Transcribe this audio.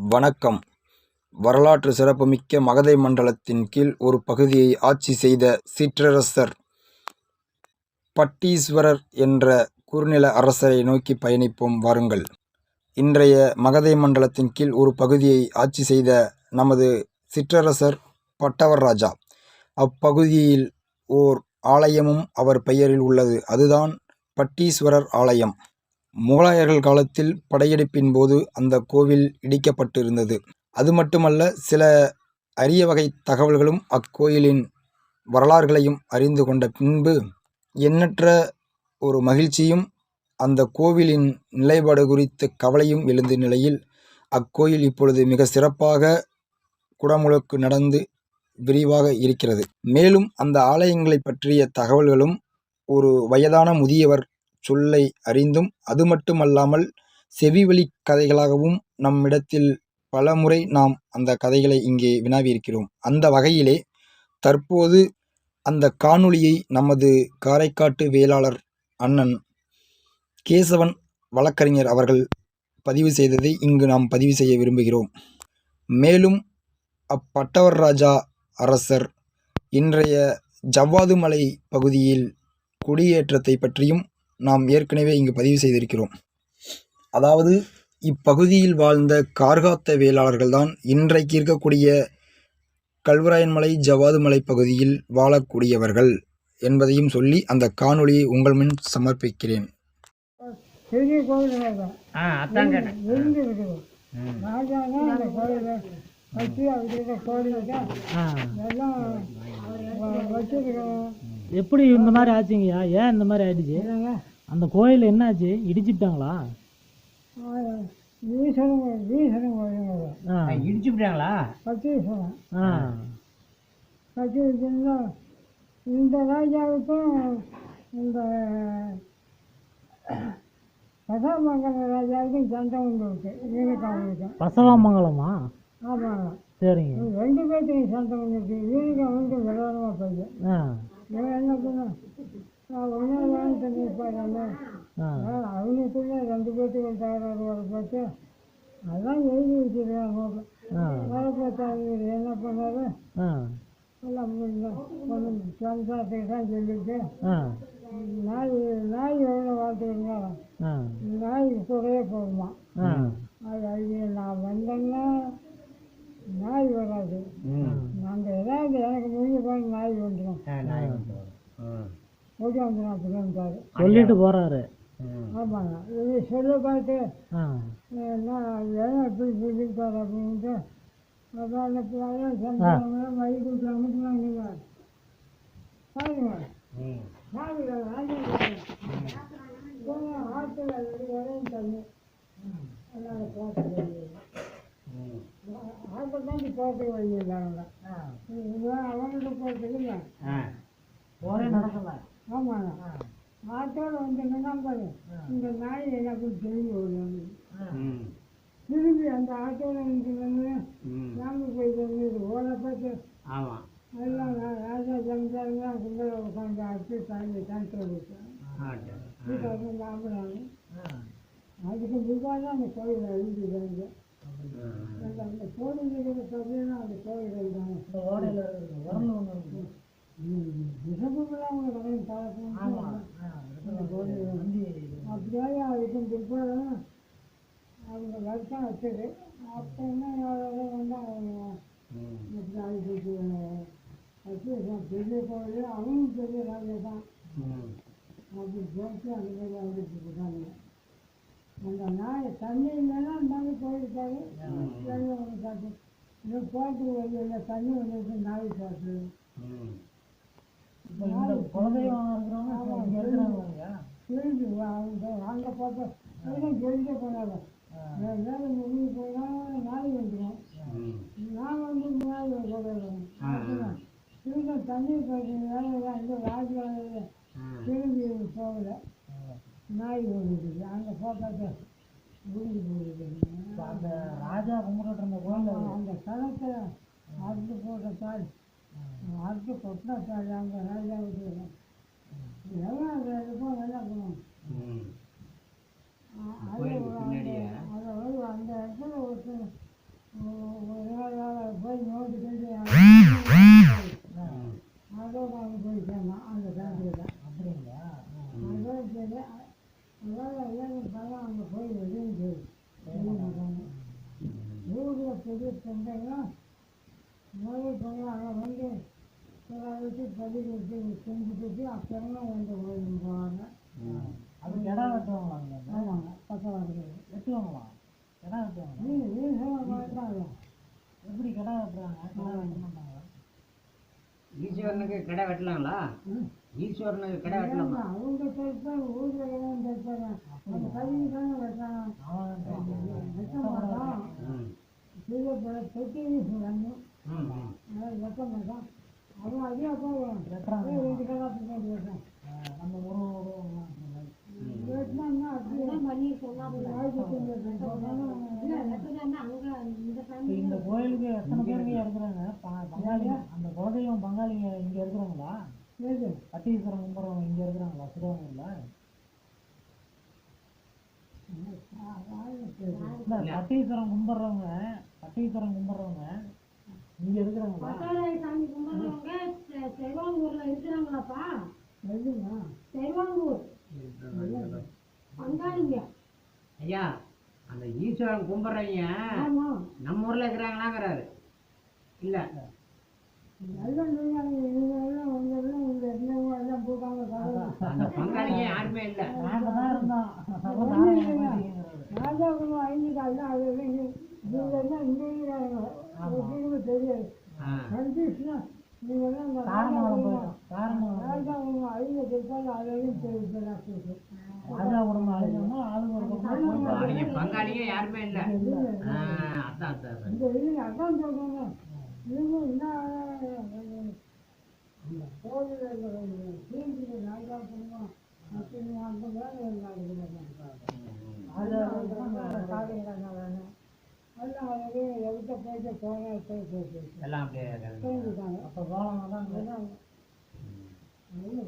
வணக்கம். வரலாற்று சிறப்புமிக்க மகதை மண்டலத்தின் கீழ் ஒரு பகுதியை ஆட்சி செய்த சிற்றரசர் பட்டீஸ்வரர் என்ற குறுநில அரசரை நோக்கி பயணிப்போம் வாருங்கள். இன்றைய மகதை மண்டலத்தின் கீழ் ஒரு பகுதியை ஆட்சி செய்த நமது சிற்றரசர் பட்டவர் ராஜா அப்பகுதியில் ஓர் ஆலயமும் அவர் பெயரில் உள்ளது. அதுதான் பட்டீஸ்வரர் ஆலயம். முகலாயர்கள் காலத்தில் படையெடுப்பின் போது அந்த கோவில் இடிக்கப்பட்டிருந்தது. அது மட்டுமல்ல சில அரிய வகை தகவல்களும் அக்கோயிலின் வரலாறுகளையும் அறிந்து கொண்ட பின்பு எண்ணற்ற ஒரு மகிழ்ச்சியும் அந்த கோவிலின் நிலைப்பாடு குறித்த கவலையும் எழுந்த நிலையில் அக்கோயில் இப்பொழுது மிக சிறப்பாக குடமுழுக்கு நடந்து விரிவாக இருக்கிறது. மேலும் அந்த ஆலயங்களை பற்றிய தகவல்களும் ஒரு வயதான முதியவர் சொல்லை அறிந்தும் அது மட்டுமல்லாமல் செவிவழி கதைகளாகவும் நம்மிடத்தில் பலமுறை நாம் அந்த கதைகளை இங்கே வினாவியிருக்கிறோம். அந்த வகையிலே தற்போது அந்த காணொளியை நமது காரைக்காட்டு வேளாளர் அண்ணன் கேசவன் வழக்கறிஞர் அவர்கள் பதிவு செய்ததை இங்கு நாம் பதிவு செய்ய விரும்புகிறோம். மேலும் அப்பட்டவர் ராஜா அரசர் இன்றைய ஜவ்வாது மலை பகுதியில் குடியேற்றத்தை பற்றியும் நாம் ஏற்கனவே இங்கு பதிவு செய்திருக்கிறோம். அதாவது இப்பகுதியில் வாழ்ந்த கார்காத்த வேளாளர்கள்தான் இன்றைக்கு இருக்கக்கூடிய கல்வராயன்மலை ஜவ்வாது மலை பகுதியில் வாழக்கூடியவர்கள் என்பதையும் சொல்லி அந்த காணொளியை உங்கள் முன் சமர்ப்பிக்கிறேன். வச்சு அவர்கிட்ட எல்லாம் வச்சிருக்கோம் எப்படி இந்த மாதிரி ஆச்சுங்கய்யா? ஏன் இந்த மாதிரி ஆயிடுச்சு? அந்த கோயில் என்னாச்சு? இடிச்சிட்டாங்களா இடிச்சுட்டாங்களா இந்த ராஜாவுக்கும் இந்த பசாமங்கல ராஜாவுக்கும் சண்டை உண்டு இருக்கு. வீணுக்காவலுக்கும் பசவாமங்கலமா? ஆமாங்க. சரிங்க. ரெண்டு பேர்த்துக்கும் சண்டை வந்துருக்கு வீணுக்கு வந்து விளையாடமா பையன் ஆ. என்ன பண்ண நான் ஒன்றே வேணும் சொல்லியிருப்பாங்க ஆ. அவனுக்குள்ள ரெண்டு பேர்த்துக்கு தகராறு வர பார்த்து அதான் எழுதி வச்சிருக்கேன் நோக்கம் வர பார்த்தா இவர் என்ன பண்ணாரு எல்லாம் கொஞ்சம் சம்சாரத்துக்கு தான் சொல்லிட்டு நாய் நாய் எவ்வளோ வளர்த்துருங்க நாய் கூடவே போகுமா அது அது நான் வந்தேன்னா நாய் வராது. அப்படின்ட்டாரு சொல்லிட்டு போறாரு. ஆமாங்க. இது சொல்ல பார்த்து நான் ஏன் இப்படி சொல்லியிருக்காரு அப்படின்ட்டு அதான் சந்தானம்லாம் மை கொடுத்து பாருங்க. ஆற்றுல தண்ணி அதனால போட்டு போட்டு இதெல்லாம் அவங்கள்ட்ட போட்டுக்கல போரே நடக்கல. ஆமாங்க வந்து பாரு. இந்த நாய் எனக்கு திரும்பி வருவாங்க திரும்பி அந்த ஆட்டோவில் வந்து நாங்கள் போயிட்டு வந்து ஓலை பார்த்து ஆமாம் எல்லாம் ராஜா கும்பல உட்காந்து அடிச்சு தாண்டி அதுக்கு தான் அந்த கோயில் அழிஞ்சுதாங்க அந்த அந்த கோயில் அந்த கோயில்கள் தான் ஓடையில உரண்டு ஒன்று விஷமெல்லாம் அவங்க அந்த அப்படியே பிற்பாடு அவங்க வருஷம் வச்சது அப்போ என்ன யாராவது வந்து அவங்க இப்படி வச்சு பெரிய கோயில் அவனும் பெரிய ராஜா தான் அப்படி அந்த மாதிரி அந்த நாய் தண்ணி இல்லைன்னா நாய் தண்ணி ஒன்று போட்டு இல்லை தண்ணி வந்துட்டு நாய் சாப்பிட்டு இப்போ இந்த அவங்க அங்கே பார்த்தா எல்லாம் ஜெயிக்க போனாங்க வேலை போனால் நாய் வந்துடும் நான் வந்து நாய் போடுறேன் திரும்ப தண்ணி பார்த்தீங்கன்னா இந்த ராஜ்காலையில் திரும்பி போகல நாய் ஓடிடுது அங்கே போட்டாக்க இப்போ அந்த ராஜா கும்பிட்டு இருந்த அது. அந்த களத்தில் அறுத்து போட்ட தாய் அறுத்து கொட்டின தாய் அங்கே ராஜாவுக்கு எல்லாம் அந்த இதுக்கும் நல்லா பண்ணும் அது கோயிலுக்கு பின்னாடியே அதாவது அந்த இடத்துல ஒருத்தர் பெரிய தொண்டைலாம் நோயை போய் அதை வந்து சில வச்சு வச்சு செஞ்சுட்டு அப்புறம் வந்து போவாங்க. அது கிடா வெட்டுவாங்களாங்க ஆமாங்க பக்கவாங்க வெட்டுவாங்களா நீ சொல்ல மாட்டாங்க எப்படி கிடா வெட்டுறாங்க கிடா வெட்ட மாட்டாங்களா? ஈஸ்வரனுக்கு கடை வெட்டலாங்களா ஈஸ்வரனுக்கு கடை வெட்டலாமா அவங்க தைப்பாங்க ஊரில் எல்லாம் தைப்பாங்க அந்த கல்வி தானே வெட்டாங்க பெரிய ம். அதனால் வெட்ட மாட்டான். இந்த கோயிலுக்கு எத்தனை பேருங்க இருக்கிறாங்க ப- பங்காளிங்க. அந்த குலதெய்வம் பங்காளிங்க இங்க இருக்கிறாங்களா சரி பட்டீஸ்வரம் கும்புறவங்க இங்க இருக்கிறாங்களா? சிறுவங்கூர்ல இல்ல பட்டீஸ்வரம் கும்பிட்றவங்க பட்டீஸ்வரம் கும்பிட்றவங்க இங்க இருக்கிறாங்களா ஈஸ்வரன் கும்பிட்றவங்க நம்ம ஊர்ல இருக்கிறாங்களாங்கிறாரு. இல்ல. அந்த பங்காளிங்க யாருமே இல்ல. நாங்க அவங்க பங்காளியே யாருமே இல்லை. அதான் அதான் சொல்றேன் எல்லாம் அப்படியே அப்போ கோலம் தான் ஒன்றும் இல்லை